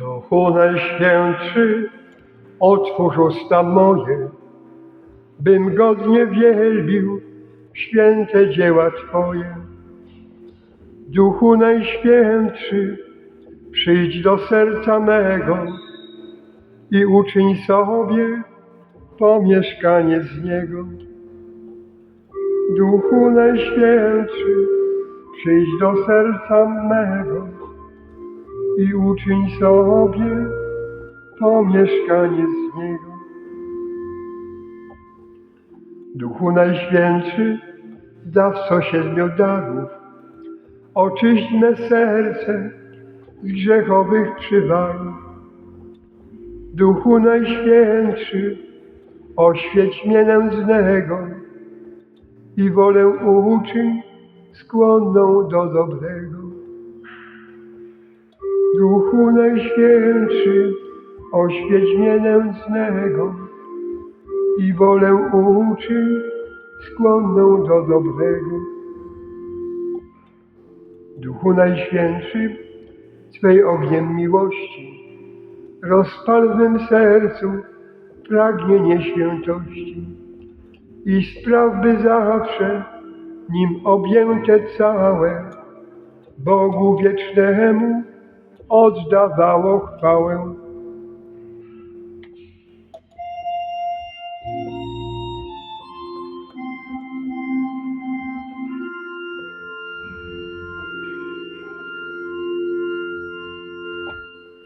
Duchu Najświętszy, otwórz usta moje, bym godnie wielbił święte dzieła Twoje. Duchu Najświętszy, przyjdź do serca mego i uczyń sobie pomieszkanie z niego. Duchu Najświętszy, przyjdź do serca mego i uczyń sobie pomieszkanie z niego. Duchu Najświętszy, dawco siedmiu darów, oczyść serce z grzechowych przywarów. Duchu Najświętszy, oświeć mnie nędznego i wolę uczyń skłonną do dobrego. Duchu Najświętszy, oświeć mnie nędznego i wolę uczyń skłonną do dobrego. Duchu Najświętszy, swej ogniem miłości, rozpal w mym sercu pragnienie świętości i spraw, by zawsze nim objęte całe Bogu wiecznemu oddawało chwałę.